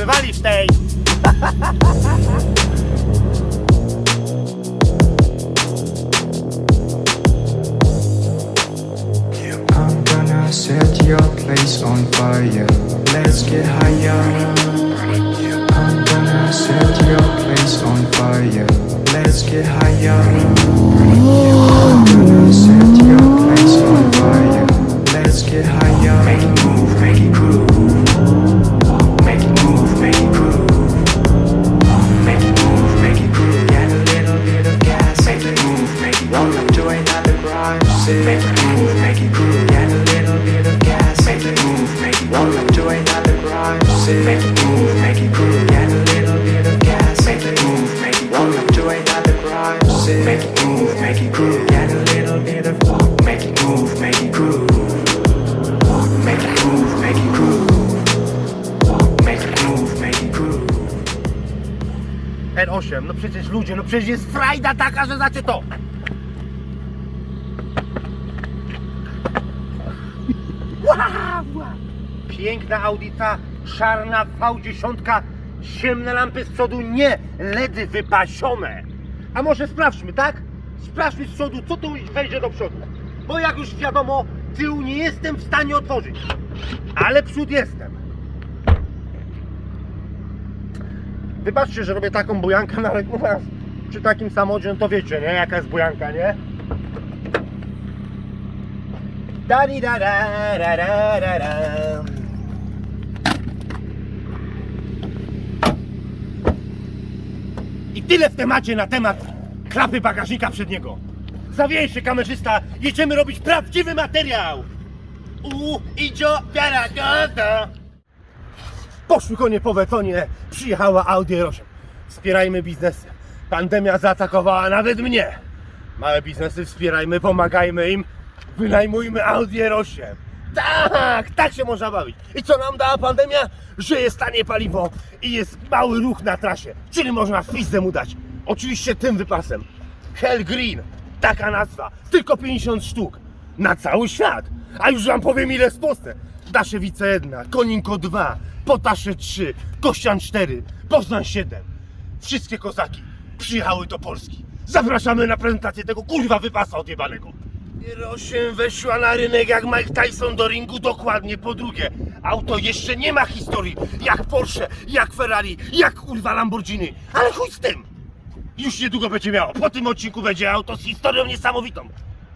wywalisz tej. I'm gonna set your place on fire. Let's get higher. I'm gonna set your place on fire. Let's get higher. I'm gonna set no przecież ludzie, no przecież jest frajda taka, że znacie to. Wow! Piękna audica, szarna V10, ciemne lampy z przodu, nie LEDy wypasione. A może sprawdźmy, tak? Sprawdźmy z przodu, co tu wejdzie do przodu. Bo jak już wiadomo, tył nie jestem w stanie otworzyć. Ale przód jestem. Wybaczcie, że robię taką bujankę, no ale kurwa, przy takim samochodzie, no to wiecie, nie? Jaka jest bujanka, nie? Da di da da da da da da. I tyle w temacie na temat klapy bagażnika przedniego. Zawieje się kamerzysta, jedziemy robić prawdziwy materiał. U, idzio, wiara, goda. Poszły konie po betonie, przyjechała Audi R8. Wspierajmy biznesy. Pandemia zaatakowała nawet mnie. Małe biznesy wspierajmy, pomagajmy im. Wynajmujmy Audi R8. Tak, tak się można bawić. I co nam dała pandemia? Że jest tanie paliwo i jest mały ruch na trasie. Czyli można fizdę mu dać. Oczywiście tym wypasem. Hell Green, taka nazwa. Tylko 50 sztuk. Na cały świat. A już wam powiem ile w Polsce. Daszewice 1, Koninko 2, Potasze 3, Kościan 4, Poznań 7. Wszystkie kozaki przyjechały do Polski. Zapraszamy na prezentację tego kurwa wypasa odjebanego. R8 weszła na rynek jak Mike Tyson do ringu dokładnie po drugie. Auto jeszcze nie ma historii jak Porsche, jak Ferrari, jak kurwa Lamborghini. Ale chuj z tym! Już niedługo będzie miało. Po tym odcinku będzie auto z historią niesamowitą.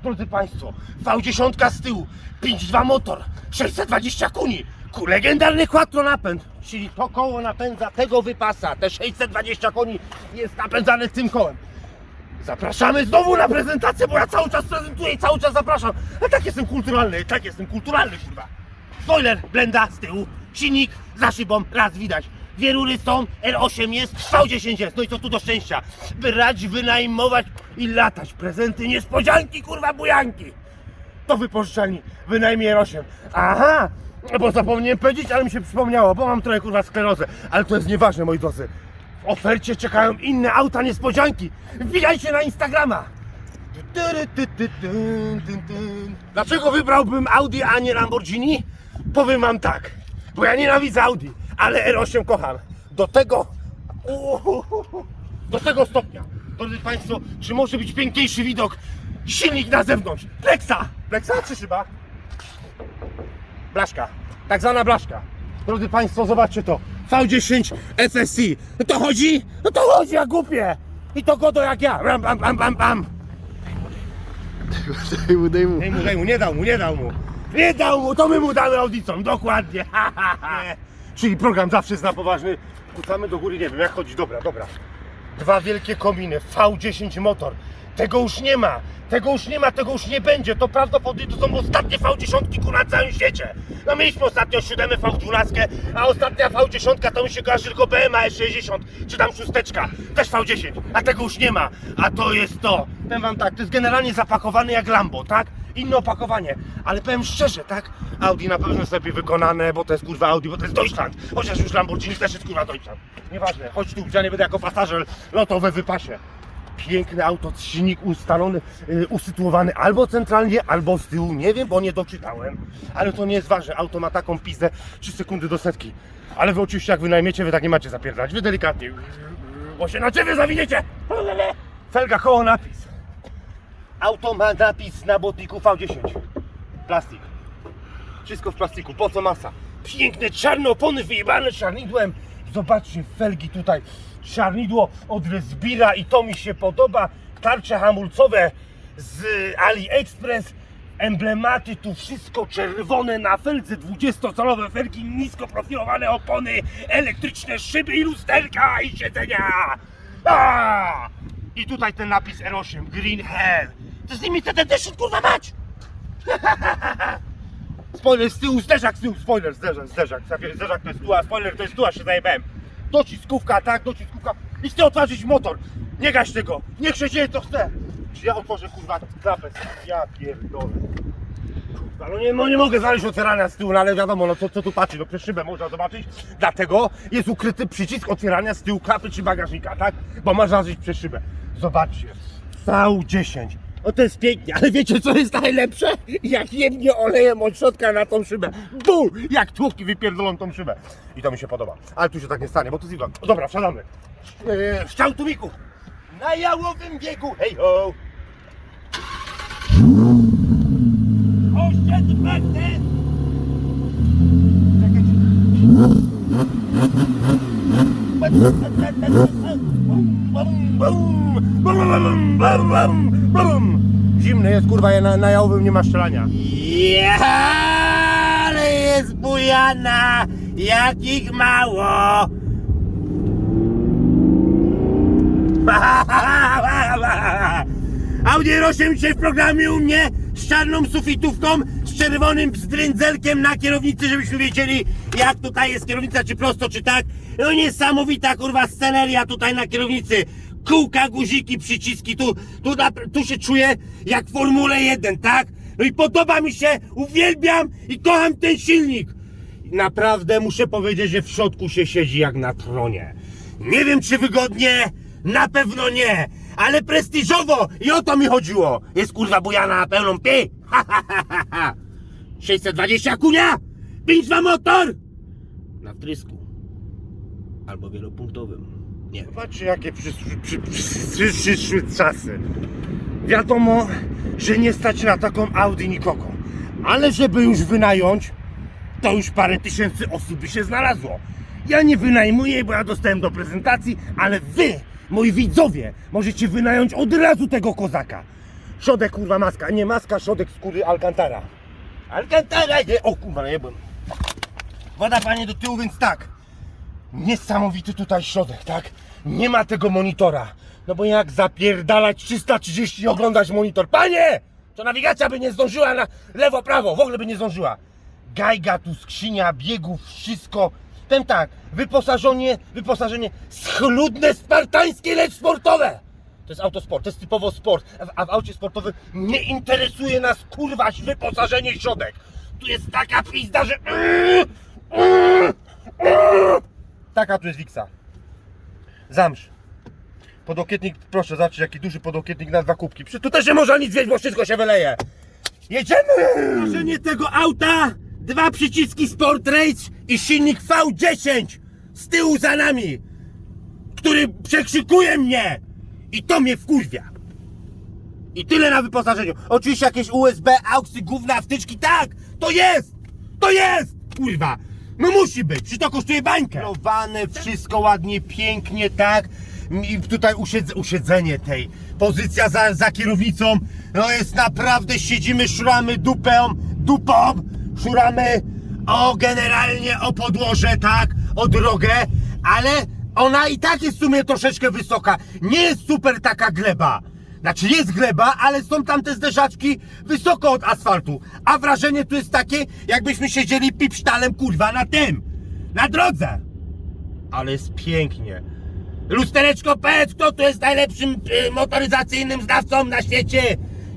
Drodzy Państwo, V10 z tyłu, 5.2 motor, 620 koni, ku- legendarny quattro napęd, czyli to koło napędza tego wypasa, te 620 koni jest napędzane tym kołem. Zapraszamy znowu na prezentację, bo ja cały czas prezentuję i cały czas zapraszam. A tak jestem kulturalny, tak jestem kulturalny, kurwa. Spoiler, blenda z tyłu, silnik za szybą, raz widać. Dwie rury są, R8 jest, V10 jest, no i co tu do szczęścia? Brać, wynajmować i latać. Prezenty, niespodzianki, kurwa, bujanki. To wypożyczalni, wynajmie R8. Aha, bo zapomniałem powiedzieć, ale mi się przypomniało, bo mam trochę kurwa sklerozę. Ale to jest nieważne, moi drodzy. W ofercie czekają inne auta niespodzianki. Wbijajcie na Instagrama. Dlaczego wybrałbym Audi, a nie Lamborghini? Powiem wam tak, bo ja nienawidzę Audi, ale R8 kocham. Do tego, do tego stopnia. Drodzy Państwo, czy może być piękniejszy widok? Silnik na zewnątrz. Plexa! Plexa czy szyba? Blaszka. Tak zwana blaszka. Drodzy Państwo, zobaczcie to. V10 FSI. No to chodzi? No to chodzi, jak głupie. I to godo jak ja. Ram, bam, bam, bam, bam. Daj mu, daj mu. Daj mu, daj mu, nie dał mu, nie dał mu. Nie dał mu, to my mu damy audicom, dokładnie. Czyli program zawsze zna poważny. Kucamy do góry, nie wiem jak chodzi, dobra, dobra. Dwa wielkie kominy, V10 motor. Tego już nie ma, tego już nie ma, tego już nie będzie. To prawdopodobnie to są ostatnie V10 ku na całym świecie. No mieliśmy ostatnio 7 V12, a ostatnia V10 to mi się kojarzy tylko BMA S60, czy tam szósteczka, też V10, a tego już nie ma. A to jest to, powiem wam tak, to jest generalnie zapakowany jak Lambo, tak? Inne opakowanie, ale powiem szczerze, tak? Audi na pewno jest lepiej wykonane, bo to jest kurwa Audi, bo to jest Deutschland. Chociaż już Lamborghini też jest kurwa Deutschland. Nieważne, chodź tu, ja nie będę jako pasażer lotowy wypasie. Piękne auto, silnik ustalony, y, usytuowany albo centralnie, albo z tyłu, nie wiem, bo nie doczytałem. Ale to nie jest ważne, auto ma taką pizdę 3 sekundy do setki. Ale wy oczywiście jak wynajmiecie, wy tak nie macie zapierdalać, wy delikatnie, bo się na ciebie zawiniecie. Felga koło napis. Auto ma napis na botniku V10. Plastik. Wszystko w plastiku, po co masa? Piękne czarne opony wyjebane czarnidłem. Zobaczcie, felgi tutaj. Czarnidło od Resbira i to mi się podoba. Tarcze hamulcowe z AliExpress. Emblematy, tu wszystko czerwone na feldze, 20-calowe felgi, nisko profilowane opony, elektryczne szyby i lusterka i siedzenia. A! I tutaj ten napis R8, Green Hell. To jest limited edition, kurwa mać! Spoiler z tyłu, zderzak z tyłu, spoiler, zderzak, zderzak, zderzak, to jest tu, a spoiler to jest tu, a się zajebałem. Dociskówka, tak, dociskówka i chcę otworzyć motor. Nie gaś tego, niech się dzieje co chce. Czy ja otworzę kurwa klapę? Ja pierdolę. Kurwa, no nie, no nie mogę znaleźć otwierania z tyłu, no ale wiadomo, no co, co tu patrzy, no przez szybę można zobaczyć. Dlatego jest ukryty przycisk otwierania z tyłu klapy czy bagażnika, tak? Bo można zajrzeć przez szybę. Zobaczcie, V10. O to jest pięknie, ale wiecie co jest najlepsze? Jak jednie olejem od środka na tą szybę. Bu! Jak tłupki wypierdolą tą szybę. I to mi się podoba. Ale tu się tak nie stanie, bo tu zimno. Dobra, wsiadamy. Eee, Szczał. Na jałowym biegu. Hej ho! Oszczędz Zimny jest, kurwa, na, na jałowym nie ma strzelania. Ja, ale jest bujana, jakich mało. Audi R8 dzisiaj w programie u mnie z czarną sufitówką, z czerwonym bzdrędzelkiem na kierownicy, żebyśmy wiedzieli jak tutaj jest kierownica, czy prosto, czy tak. No niesamowita kurwa sceneria tutaj na kierownicy. Kółka, guziki, przyciski, tu, tu, tu się czuję jak Formule 1, tak? No i podoba mi się, uwielbiam i kocham ten silnik. Naprawdę muszę powiedzieć, że w środku się siedzi jak na tronie. Nie wiem czy wygodnie, na pewno nie, ale prestiżowo i o to mi chodziło. Jest kurwa bujana na pełną pi. Ha, ha, ha, ha, ha. 620 kunia, 5 ma motor. Na wtrysku. Albo wielopunktowym. Nie. Patrzcie jakie przyszły, przy, przy, przyszły czasy. Wiadomo, że nie stać na taką Audi nikogo. Ale żeby już wynająć, to już parę tysięcy osób by się znalazło. Ja nie wynajmuję, bo ja dostałem do prezentacji, ale wy, moi widzowie, możecie wynająć od razu tego kozaka. Środek kurwa maska, nie maska, środek skóry Alcantara. Alcantara, nie, o kurwa, nie byłem. Woda panie do tyłu, więc tak. Niesamowity tutaj środek, tak? Nie ma tego monitora. No bo jak zapierdalać 330 i oglądać monitor? Panie! To nawigacja by nie zdążyła na lewo, prawo, w ogóle by nie zdążyła. Gajga tu, skrzynia, biegów, wszystko. Ten tak, wyposażenie, wyposażenie schludne, spartańskie, lecz sportowe. To jest autosport, to jest typowo sport. A w, aucie sportowym nie interesuje nas kurwa wyposażenie środek. Tu jest taka pizda, że... Taka tu jest Wiksa. Zamrz. Podokietnik, proszę zobaczyć jaki duży podokietnik na dwa kubki. Przy tu też nie można nic wiedzieć, bo wszystko się wyleje. Jedziemy! Marzenie tego auta, dwa przyciski Sport Race i silnik V10 z tyłu za nami, który przekrzykuje mnie i to mnie wkurwia. I tyle na wyposażeniu. Oczywiście jakieś USB, auksy, gówna, wtyczki, tak, to jest! To jest! Kurwa! No musi być, czy to kosztuje bańkę? Lowane, wszystko ładnie, pięknie, tak? I tutaj usiedz, usiedzenie tej, pozycja za, za kierownicą, no jest naprawdę, siedzimy, szuramy dupę, dupą, szuramy o generalnie o podłoże, tak? O drogę, ale ona i tak jest w sumie troszeczkę wysoka. Nie jest super taka gleba. Znaczy jest gleba, ale są tam te zderzaczki wysoko od asfaltu. A wrażenie tu jest takie, jakbyśmy siedzieli pipsztalem kurwa na tym, na drodze. Ale jest pięknie. Lustereczko, powiedz, kto tu jest najlepszym y, motoryzacyjnym znawcą na świecie?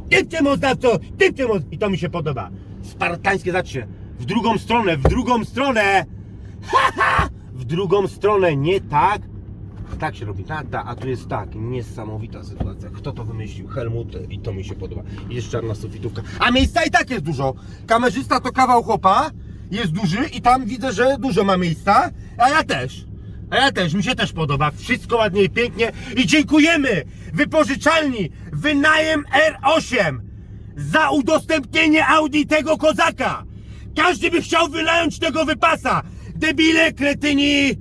Typcie mozdawco, typcie moz... I to mi się podoba. Spartańskie, zobaczcie. W drugą stronę, w drugą stronę. Ha, ha! W drugą stronę, nie tak, Tak się robi, ta, ta, a tu jest tak, niesamowita sytuacja. Kto to wymyślił? Helmut i to mi się podoba. Jest czarna sufitówka. A miejsca i tak jest dużo. Kamerzysta to kawał chłopa, jest duży i tam widzę, że dużo ma miejsca, a ja też. A ja też, mi się też podoba. Wszystko ładnie i pięknie. I dziękujemy wypożyczalni Wynajem R8 za udostępnienie Audi tego kozaka. Każdy by chciał wynająć tego wypasa. Debile, kretyni,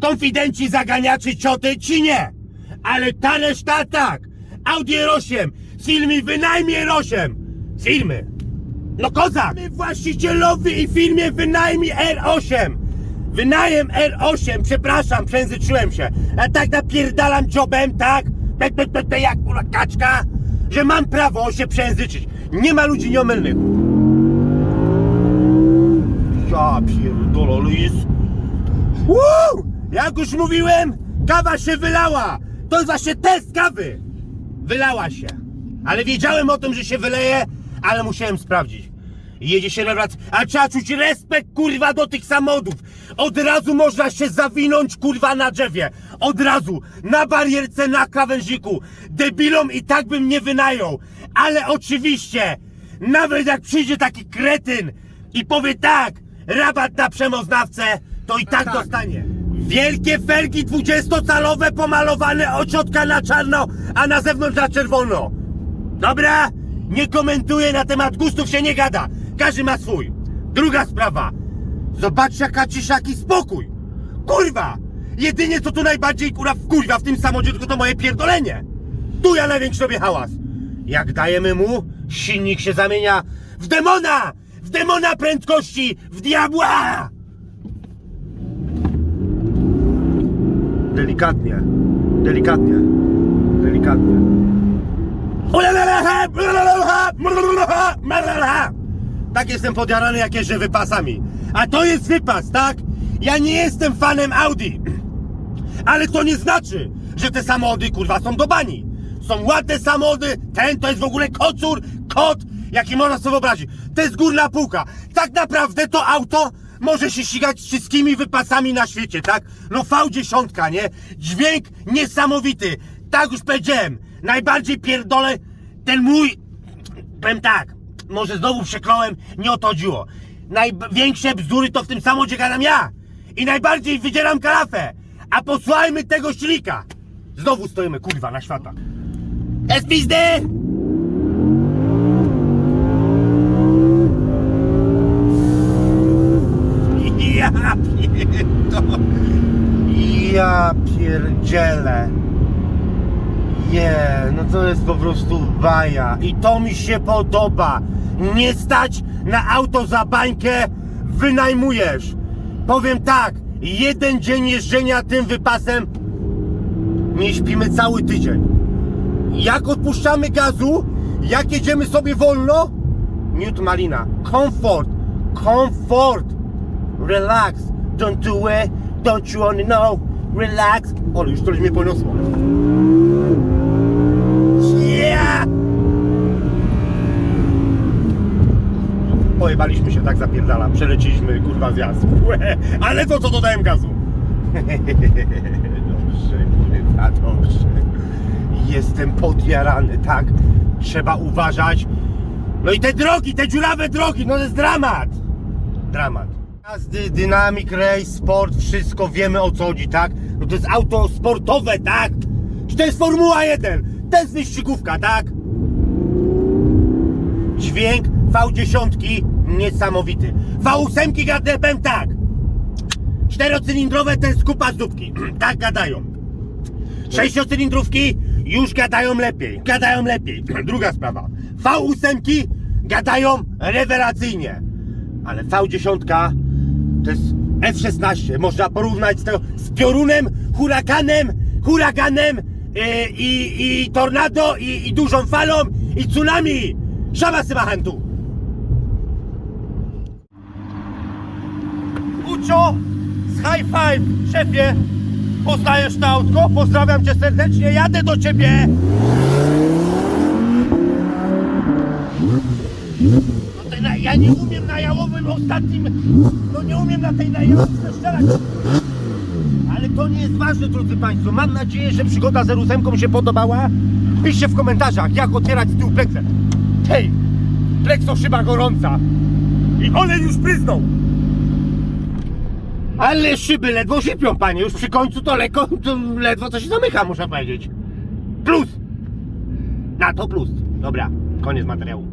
konfidenci, zaganiaczy, cioty, ci nie. Ale ta reszta tak. Audi R8, firmy wynajmie R8. Firmy. No kozak! Właścicielowi i firmie wynajmij R8. Wynajem R8, przepraszam, przejęzyczyłem się. A tak napierdalam dziobem, tak? Pe, pe, pe, pe, jak kurwa kaczka, że mam prawo się przejęzyczyć. Nie ma ludzi nieomylnych. Ja pierdolę, ale jest... Woo! Jak już mówiłem, kawa się wylała. To jest właśnie test kawy. Wylała się. Ale wiedziałem o tym, że się wyleje, ale musiałem sprawdzić. Jedzie się rewelac, a trzeba czuć respekt, kurwa, do tych samochodów. Od razu można się zawinąć, kurwa, na drzewie. Od razu, na barierce, na krawężniku. Debilom i tak bym nie wynajął. Ale oczywiście, nawet jak przyjdzie taki kretyn i powie tak, rabat na przemoznawcę, to i tak, dostanie. Wielkie felgi 20-calowe pomalowane od środka na czarno, a na zewnątrz na czerwono. Dobra? Nie komentuję na temat gustów, się nie gada. Każdy ma swój. Druga sprawa. Zobaczcie jaka ciszaki spokój. Kurwa! Jedynie co tu najbardziej kurwa wkurwa w tym samochodzie, tylko to moje pierdolenie. Tu ja największy robię hałas. Jak dajemy mu, silnik się zamienia w demona! W demona prędkości! W diabła! Delikatnie. Delikatnie. Delikatnie. Tak jestem podjarany jak jeżdżę wypasami. A to jest wypas, tak? Ja nie jestem fanem Audi. Ale to nie znaczy, że te samochody kurwa są do bani. Są ładne samochody, ten to jest w ogóle kocur, kot, jaki można sobie wyobrazić. To jest górna półka. Tak naprawdę to auto może się ścigać z wszystkimi wypasami na świecie, tak? No V10, nie? Dźwięk niesamowity. Tak już powiedziałem. Najbardziej pierdolę ten mój... Powiem tak, może znowu przekląłem, nie o to chodziło. Największe bzdury to w tym samochodzie gadam ja. I najbardziej wydzieram kalafę. A posłuchajmy tego silnika. Znowu stoimy, kurwa, na światach. Jest pizdy! Ja pierdolę. Ja pierdzielę. Je, no to jest po prostu baja. I to mi się podoba. Nie stać na auto za bańkę, wynajmujesz. Powiem tak, jeden dzień jeżdżenia tym wypasem, nie śpimy cały tydzień. Jak odpuszczamy gazu, jak jedziemy sobie wolno, Newt Malina, komfort, komfort, relax, don't do it, don't you wanna know, relax. O, już coś mnie poniosło. Yeah! Pojebaliśmy się, tak zapierdalam. Przeleciliśmy, kurwa, zjazd. Ale to co dodałem gazu. Dobrze, kurwa, dobrze. Jestem podjarany, tak? Trzeba uważać. No i te drogi, te dziurawe drogi, no to jest dramat. Dramat. Jazdy, dynamik, race, sport, wszystko wiemy o co chodzi, tak? No to jest auto sportowe, tak? Czy to jest Formuła 1? To jest wyścigówka, tak? Dźwięk V10 niesamowity. V8 gadepem tak. Czterocylindrowe to jest kupa z dupki. tak gadają. Sześciocylindrówki już gadają lepiej. Gadają lepiej. Druga sprawa. V8 gadają rewelacyjnie. Ale V10 to jest F16. Można porównać to z piorunem, hurakanem, huraganem yy, i, i tornado i, i dużą falą i tsunami. Szaba Sybahentu. Uczo z high five, szefie. Poznajesz to autko? Pozdrawiam cię serdecznie, jadę do ciebie. No te na, ja nie umiem na jałowym ostatnim, no nie umiem na tej najałowce strzelać. Ale to nie jest ważne, drodzy Państwo. Mam nadzieję, że przygoda z ósemką się podobała. Piszcie w komentarzach, jak otwierać z tyłu pleksę. Hej, plekso szyba gorąca. I olej już pryznął. Ale szyby ledwo szypią, panie. Już przy końcu to lekko, to ledwo się zamyka, muszę powiedzieć. Plus. Na to plus. Dobra, koniec materiału.